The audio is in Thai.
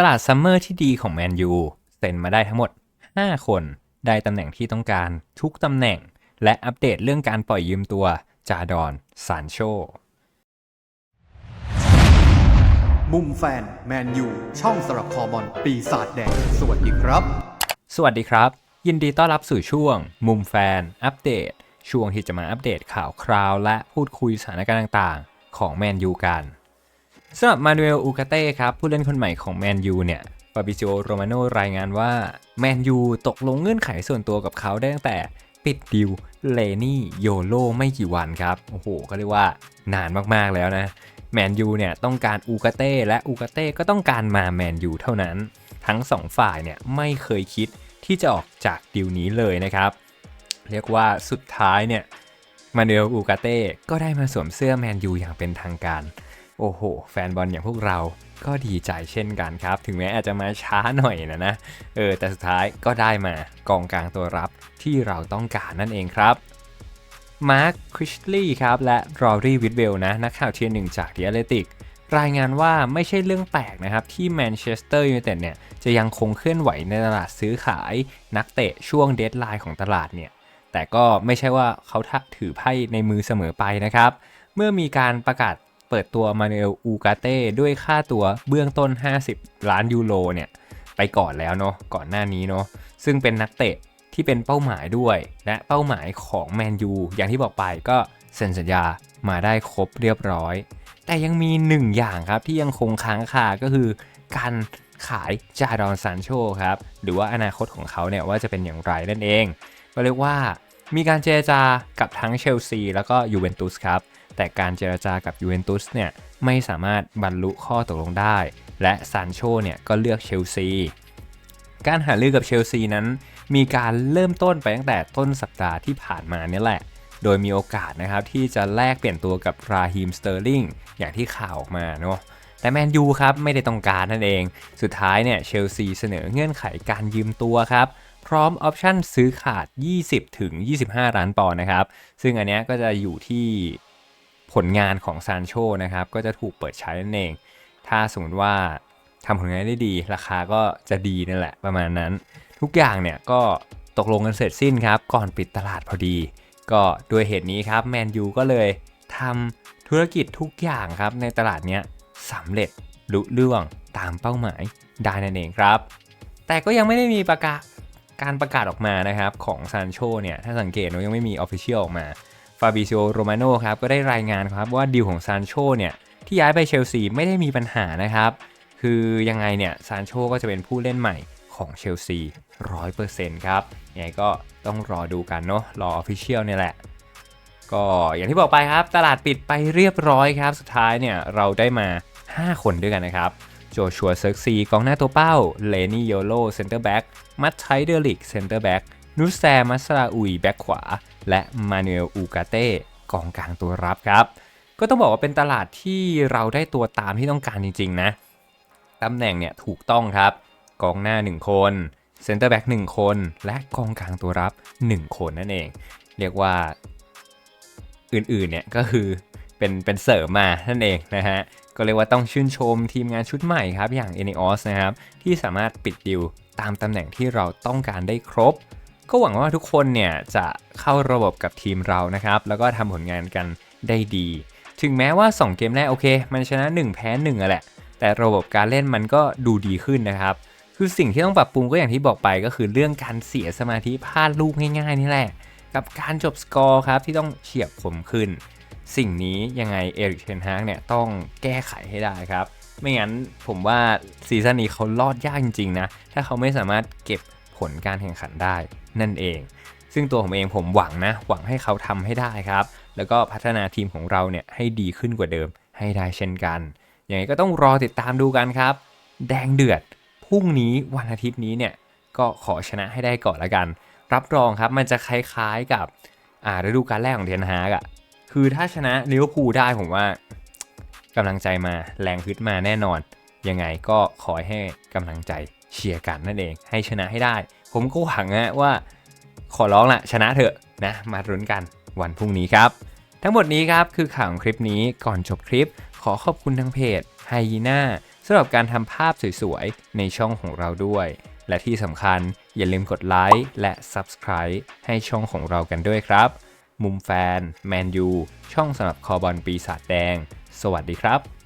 ตลาดซัมเมอร์ที่ดีของแมนยูเซ็นมาได้ทั้งหมด 5 คน ได้ตำแหน่งที่ต้องการทุกตำแหน่ง และอัปเดตเรื่องการปล่อยยืมตัว จาดอนซานโช มุมแฟน แมนยู ช่องสำหรับคอบอลปีศาจแดง สวัสดีครับ สวัสดีครับ ยินดีต้อนรับสู่ช่วง มุมแฟน อัปเดต ช่วงที่จะมาอัปเดตข่าวคราว และพูดคุยสถานการณ์ต่างๆ ของแมนยูกัน สำหรับมานูเอลอูกาเต้ครับ ผู้เล่นคนใหม่ของแมนยูเนี่ยฟาบิโอโรมาโนรายงานว่าแมนยูตกลงเงื่อนไขส่วนตัวกับเขาได้ตั้งแต่ปิดดิวเลนี่โยโลไม่กี่วันครับ โอ้โห ก็เรียกว่านานมากๆแล้วนะ แมนยูเนี่ยต้องการอูกาเต้และอูกาเต้ก็ต้องการมาแมนยูเท่านั้น ทั้งสองฝ่ายเนี่ยไม่เคยคิดที่จะออกจากดิวนี้เลยนะครับ เรียกว่าสุดท้ายเนี่ยมาเนลอูกาเต้ก็ได้มาสวมเสื้อแมนยูอย่างเป็นทางการ โอ้โห แฟนบอลอย่างพวกเราก็ดีใจเช่นกันครับ ถึงแม้อาจจะมาช้าหน่อยนะนะ เออ แต่สุดท้ายก็ได้มากองกลางตัวรับที่เราต้องการนั่นเองครับ มาร์ค คริชลีย์ครับ และรอรี่ วิดเวลนะ นักข่าวเทียร์หนึ่งจากเดียเลติกรายงานว่าไม่ใช่เรื่องแปลกนะครับ ที่แมนเชสเตอร์ยูไนเต็ดเนี่ย จะยังคงเคลื่อนไหวในตลาดซื้อขายนักเตะช่วงเดทไลน์ของตลาดเนี่ย แต่ก็ไม่ใช่ว่าเขาถือไพ่ในมือเสมอไปนะครับ เมื่อมีการประกาศ เปิดตัวมาเนลอูกาเต้ด้วยค่าตัวเบื้องต้น 50 ล้านยูโรเนี่ยไปก่อนแล้วเนาะก่อนหน้านี้เนาะซึ่งเป็นนักเตะที่เป็นเป้าหมายด้วย และเป้าหมายของแมนยูอย่างที่บอกไปก็เซ็นสัญญามาได้ครบเรียบร้อย แต่ยังมีหนึ่งอย่างครับที่ยังคงค้างคาก็คือการขายจาดอนซานโชครับ หรือว่าอนาคตของเขาเนี่ยว่าจะเป็นอย่างไรนั่นเอง ก็เรียกว่ามีการเจรจากับทั้งเชลซีแล้วก็ยูเวนตุสครับ แต่การเจรจากับยูเวนตุสเนี่ยไม่สามารถบรรลุข้อตกลงได้ และซานโชเนี่ยก็เลือกเชลซีการหารือกับเชลซีนั้น มีการเริ่มต้นไปตั้งแต่ต้นสัปดาห์ที่ผ่านมานี่แหละ โดยมีโอกาสนะครับที่จะแลกเปลี่ยนตัวกับราฮิมสเตอร์ลิงอย่างที่ข่าวออกมาเนาะแต่แมนยูครับไม่ได้ต้องการนั่นเอง สุดท้ายเนี่ยเชลซีเสนอเงื่อนไขการยืมตัวครับ พร้อมออปชั่นซื้อขาด 20ถึง25 ล้านปอนด์นะครับ ซึ่งอันนี้ก็จะอยู่ที่ ผลงานของซานโชนะครับก็จะถูกเปิดใช้นั่นเอง ถ้าสมมติว่าทำผลงานได้ดี ราคาก็จะดีนั่นแหละประมาณนั้น ทุกอย่างเนี่ยก็ตกลงกันเสร็จสิ้นครับ ก่อนปิดตลาดพอดี ก็ด้วยเหตุนี้ครับแมนยูก็เลยทำธุรกิจทุกอย่างครับในตลาดเนี้ยสำเร็จลุล่วงตามเป้าหมายได้นั่นเองครับ แต่ก็ยังไม่ได้มีประกาศการประกาศออกมานะครับของซานโชเนี่ยถ้าสังเกตว่ายังไม่มีออฟฟิเชียลออกมา ฟาบิซิโอโรมาโนครับก็ได้รายงานครับว่าดีลของซานโชเนี่ยที่ย้ายไปเชลซีไม่ได้มีปัญหานะครับ คือยังไงเนี่ยซานโชก็จะเป็นผู้เล่นใหม่ของเชลซีร้อยเปอร์เซ็นต์ครับยังไงก็ต้องรอดูกันเนาะรอออฟฟิเชียลเนี่ยแหละ ก็อย่างที่บอกไปครับ ตลาดปิดไปเรียบร้อยครับ สุดท้ายเนี่ยเราได้มา 5 คนด้วยกันนะครับโจชัวเซิร์กซีกองหน้าตัวเป้าเลนี่โยโลเซนเตอร์แบ็กมัตไทเดอริกเซนเตอร์แบ็ก นุสแซมัสราอุยแบ็กขวา และมานูเอลอูกาเต้กองกลางตัวรับครับ ก็ต้องบอกว่าเป็นตลาดที่เราได้ตัวตามที่ต้องการจริง ๆ นะตำแหน่งเนี่ยถูกต้องครับ กองหน้า 1 คนเซนเตอร์แบ็ก1คน และกองกลางตัวรับ 1 คนนั่นเอง เรียกว่าอื่นๆเนี่ยก็คือเป็นเป็นเสริมมานั่นเองนะฮะ ก็เรียกว่าต้องชื่นชมทีมงานชุดใหม่ครับ อย่าง e n e o s นะครับ ที่สามารถปิดดิวตามตำแหน่งที่เราต้องการได้ครบ ก็หวังว่าทุกคนเนี่ยจะเข้าระบบกับทีมเรานะครับ แล้วก็ทำผลงานกันได้ดี ถึงแม้ว่า 2 เกมแรกโอเค มันชนะ 1 แพ้1อะแหละ แต่ระบบการเล่นมันก็ดูดีขึ้นนะครับ คือสิ่งที่ต้องปรับปรุงก็อย่างที่บอกไปก็คือเรื่องการเสียสมาธิพลาดลูกง่ายๆนี่แหละ กับการจบสกอร์ครับที่ต้องเฉียบคมขึ้น สิ่งนี้ยังไงเอริกเทนฮากเนี่ยต้องแก้ไขให้ได้ครับ ไม่งั้นผมว่าซีซั่นนี้เขารอดยากจริงๆนะ ถ้าเขาไม่สามารถเก็บผลการแข่งขันได้ นั่นเอง ซึ่งตัวผมเองผมหวังนะ หวังให้เขาทำให้ได้ครับ แล้วก็พัฒนาทีมของเราเนี่ยให้ดีขึ้นกว่าเดิมให้ได้เช่นกันยังไงก็ต้องรอติดตามดูกันครับ แดงเดือดพรุ่งนี้วันอาทิตย์นี้เนี่ยก็ขอชนะให้ได้ก่อนละกัน รับรองครับมันจะคล้ายๆกับอ่าฤดูกาลแรกของเทนฮากอะคือถ้าชนะลิเวอร์พูลได้ผมว่ากำลังใจมาแรงฮึดมาแน่นอน ยังไงก็ขอให้กำลังใจเชียร์กันนั่นเอง ให้ชนะให้ได้ ผมก็หวังนะว่าขอร้องละชนะเถอะนะมารุ้นกันวันพรุ่งนี้ครับ ทั้งหมดนี้ครับคือข่าวของคลิปนี้ก่อนจบคลิป ขอขอบคุณทางเพจไฮยีน่าสำหรับการทำภาพสวยๆ ในช่องของเราด้วย และที่สำคัญอย่าลืมกดไลค์และ Subscribe ให้ช่องของเรากันด้วยครับ มุมแฟน แมนยู ช่องสำหรับคอบอลปีศาจแดง สวัสดีครับ